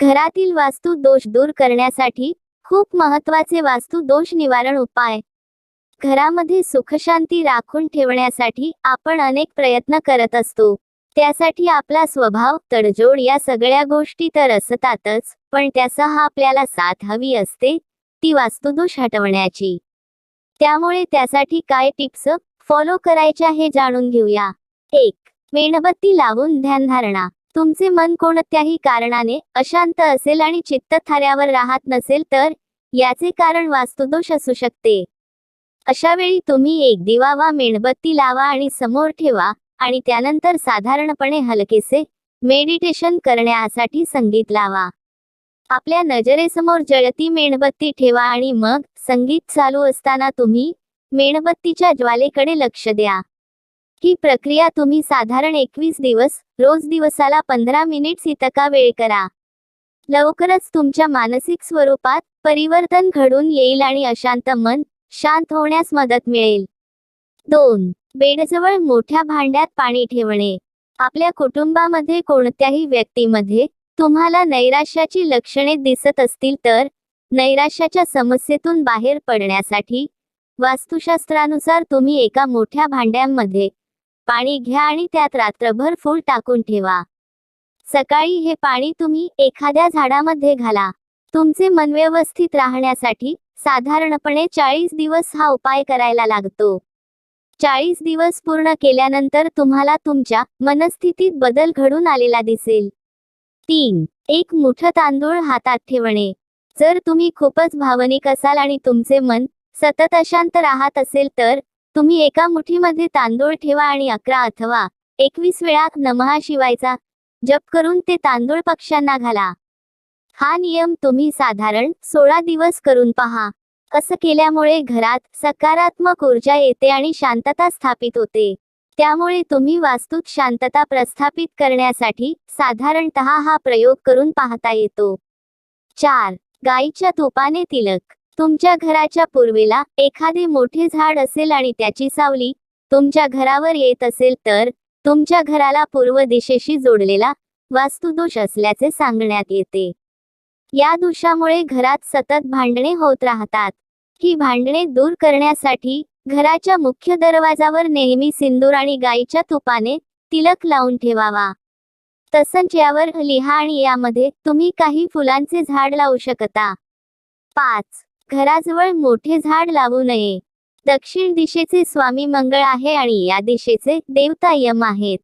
घरातील वास्तू दोष दूर करण्यासाठी खूप महत्त्वाचे वास्तू दोष निवारण उपाय. घरामध्ये सुखशांती राखून ठेवण्यासाठी आपण अनेक प्रयत्न करत असतो. त्यासाठी आपला स्वभाव तडजोड या सगळ्या गोष्टी तर असतातच पण त्यासह आपल्याला साथ हवी असते ती वास्तुदोष हटवण्याची. त्यामुळे त्यासाठी काय टिप्स? फॉलो करायच्या हे जाणून घेऊया. एक मेणबत्ती लावून ध्यानधारणा तुमचे मन कोणत्याही कारणाने अशांत असेल आणि चित्त थाऱ्यावर राहत नसेल तर याचे कारण वास्तुदोष असू शकते. अशा वेळी तुम्ही एक दिवा वा मेणबत्ती लावा आणि समोर ठेवा आणि त्यानंतर साधारणपणे हलकेसे मेडिटेशन करण्यासाठी संगीत लावा. आपल्या नजरेसमोर जळती मेणबत्ती ठेवा आणि मग संगीत चालू असताना तुम्ही मेणबत्तीच्या ज्वालेकडे लक्ष द्या. ही प्रक्रिया तुम्ही साधारण एकवीस दिवस रोज दिवसाला पंधरा मिनिट्स इतका वेळ करा. लवकरच तुमच्या मानसिक स्वरूपात परिवर्तन घडून येईल आणि अशांत मन शांत होण्यास मदत मिळेल. दोन बेडजवळ मोठ्या भांड्यात पाणी ठेवणे. आपल्या कुटुंबामध्ये कोणत्याही व्यक्तीमध्ये तुम्हाला नैराश्याची लक्षणे दिसत असतील तर नैराश्याच्या समस्येतून बाहेर पडण्यासाठी वास्तुशास्त्रानुसार तुम्ही एका मोठ्या भांड्यांमध्ये पाणी घ्या आणि त्यात रात्रभर फूल टाकून ठेवा. सकाळी हे पाणी तुम्ही एखाद्या झाडामध्ये घाला. तुमचे मन व्यवस्थित राहण्यासाठी साधारणपणे चाळीस दिवस हा उपाय करायला लागतो. चाळीस दिवस पूर्ण केल्यानंतर तुम्हाला तुमच्या मनस्थितीत बदल घडून आलेला दिसेल. तीन एक मुठं तांदूळ हातात ठेवणे. जर तुम्ही खूपच भावनिक असाल आणि तुमचे मन सतत अशांत राहत असेल तर तुम्ही एका मुठीमध्ये तांदूळ ठेवा आणि अकरा अथवा एकवीस वेळा नमहा शिवायचा. जप करून ते तांदूळ पक्ष्यांना घाला. हा नियम तुम्ही साधारण सोळा दिवस करून पहा. असं केल्यामुळे घरात सकारात्मक ऊर्जा येते आणि शांतता स्थापित होते. त्यामुळे तुम्ही वास्तूत शांतता प्रस्थापित करण्यासाठी साधारणत हा प्रयोग करून पाहता येतो. चार. गाईच्या तुपाने तिलक. तुमच्या घराच्या पूर्वेला एखादे मोठे झाड असेल आणि त्याची सावली तुमच्या घरावर येत असेल तर तुमच्या घराला पूर्व दिशेशी जोडलेला वास्तुदोष असल्याचे सांगण्यात येते. या दोषामुळे घरात सतत भांडणे होत राहतात. ही भांडणे दूर करण्यासाठी घराच्या मुख्य दरवाजावर नेहमी सिंदूर आणि गाईच्या तुपाने तिलक लावून ठेवावा. तसंच यावर लिहा आणि यामध्ये तुम्ही काही फुलांचे झाड लावू शकता. पाच. घराजवळ मोठे झाड लावू नये. दक्षिण दिशेचे स्वामी मंगळ आहे आणि या दिशेचे देवता यम आहेत.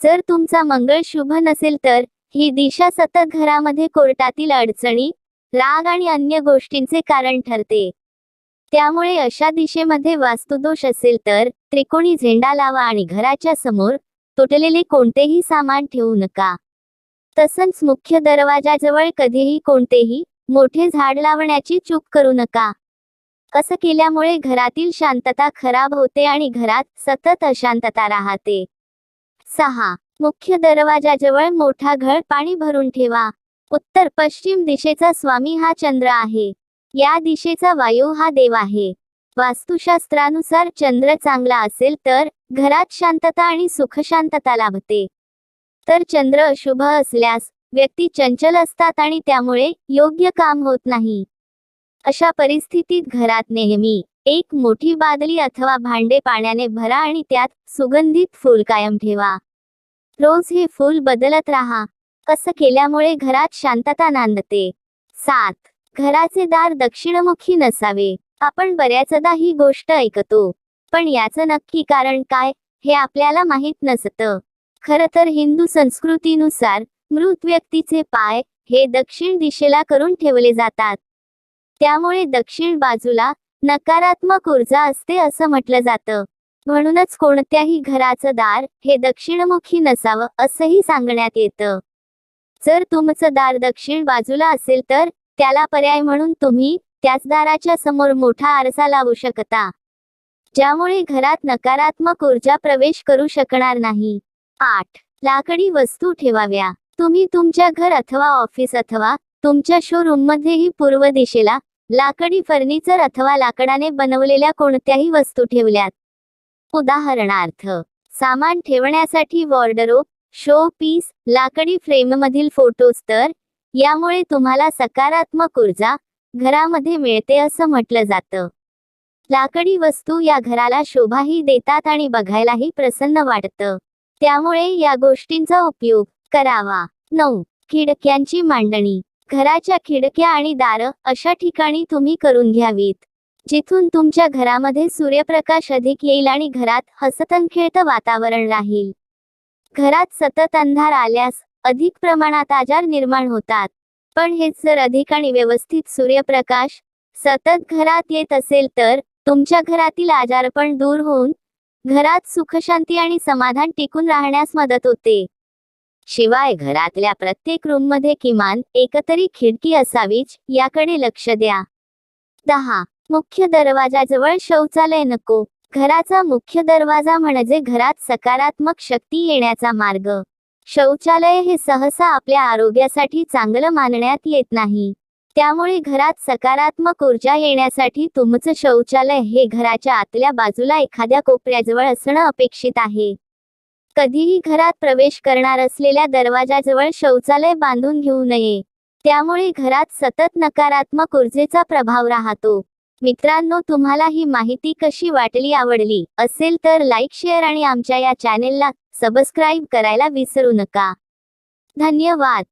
जर तुमचा मंगळ शुभ नसेल तर ही दिशा सतत घरामध्ये कोर्टातील अडचणी राग आणि अन्य गोष्टींचे कारण ठरते. त्यामुळे अशा दिशेमध्ये वास्तुदोष असेल तर त्रिकोणी झेंडा लावा आणि घराच्या समोर तुटलेले कोणतेही सामान ठेवू नका. तसंच मुख्य दरवाजाजवळ कधीही कोणतेही मोठे झाड लावण्याची चूक करू नका. असं केल्यामुळे घरातील शांतता खराब होते आणि घरात सतत अशांतता राहते. सहा. मुख्य दरवाजाजवळ मोठा घळ पाणी भरून ठेवा. उत्तर पश्चिम दिशेचा स्वामी हा चंद्र आहे. या दिशेचा वायू हा देव आहे. वास्तुशास्त्रानुसार चंद्र चांगला असेल तर घरात शांतता आणि सुखशांतता लाभते. तर चंद्र अशुभ असल्यास व्यक्ती चंचल असतात आणि त्यामुळे योग्य काम होत नाही. अशा परिस्थितीत घरात नेहमी एक मोठी बादली अथवा भांडे पाण्याने भरा आणि त्यात सुगंधित फूल कायम ठेवा. रोज हे फूल बदलत राहा. असं केल्यामुळे घरात शांतता नांदते. सात. घराचे दार दक्षिणमुखी नसावे. आपण बऱ्याचदा ही गोष्ट ऐकतो. पण याचं नक्की कारण काय हे आपल्याला माहीत नसतं. खरं तर हिंदू संस्कृतीनुसार मृत व्यक्तीचे पाय हे दक्षिण दिशेला करून ठेवले जातात. त्यामुळे दक्षिण बाजूला नकारात्मक ऊर्जा असते असं म्हटलं जातं. म्हणूनच कोणत्याही घराचं दार हे दक्षिणमुखी नसावं असंही सांगण्यात येतं. जर तुमचं दार दक्षिण बाजूला असेल तर त्याला पर्याय म्हणून तुम्ही त्याच दाराच्या समोर मोठा आरसा लावू शकता. ज्यामुळे घरात नकारात्मक ऊर्जा प्रवेश करू शकणार नाही. आठ. लाकडी वस्तू ठेवाव्या. तुम्ही तुमच्या घर अथवा ऑफिस अथवा तुमच्या शोरूम मध्येही पूर्व दिशेला लाकडी फर्निचर अथवा लाकडाने बनवलेल्या कोणत्याही वस्तू ठेवल्यात. उदाहरणार्थ सामान ठेवण्यासाठी वॉर्डरोब शो पीस लाकडी फ्रेममधील फोटोज तर यामुळे तुम्हाला सकारात्मक ऊर्जा घरामध्ये मिळते असं म्हटलं जातं. लाकडी वस्तू या घराला शोभाही देतात आणि बघायलाही प्रसन्न वाटतं. त्यामुळे या गोष्टींचा उपयोग करावा. नऊ. खिडक्यांची मांडणी. घराच्या खिडक्या आणि दारं अशा ठिकाणी तुम्ही करून घ्यावीत. जिथून तुमच्या घरामध्ये सूर्यप्रकाश अधिक येईल आणि घरात हसतनखेळतं वातावरण राहील. घरात सतत अंधार आल्यास अधिक प्रमाणात आजार निर्माण होतात. पण हेच जर अधिक आणि व्यवस्थित सूर्यप्रकाश सतत घरात येत असेल तर तुमच्या घरातील आजारपण दूर होऊन घरात सुखशांती आणि समाधान टिकून राहण्यास मदत होते. शिवाय घरातल्या प्रत्येक रूममध्ये किमान एकतरी खिडकी असावीच याकडे लक्ष द्या. दहा. मुख्य दरवाजाजवळ शौचालय नको. घराचा मुख्य दरवाजा म्हणजे घरात सकारात्मक शक्ती येण्याचा मार्ग. शौचालय हे सहसा आपल्या आरोग्यासाठी चांगलं मानण्यात येत नाही. त्यामुळे घरात सकारात्मक ऊर्जा येण्यासाठी तुमचं शौचालय हे घराच्या आतल्या बाजूला एखाद्या कोपऱ्याजवळ असणं अपेक्षित आहे. कधीही घरात प्रवेश करणार असलेल्या दरवाजाजवळ शौचालय बांधून घेऊ नये. त्यामुळे घरात सतत नकारात्मक ऊर्जेचा प्रभाव राहतो. मित्रांनो तुम्हाला ही माहिती कशी वाटली आवडली असेल तर लाईक शेअर आणि आमच्या या चॅनेलला सबस्क्राईब करायला विसरू नका. धन्यवाद.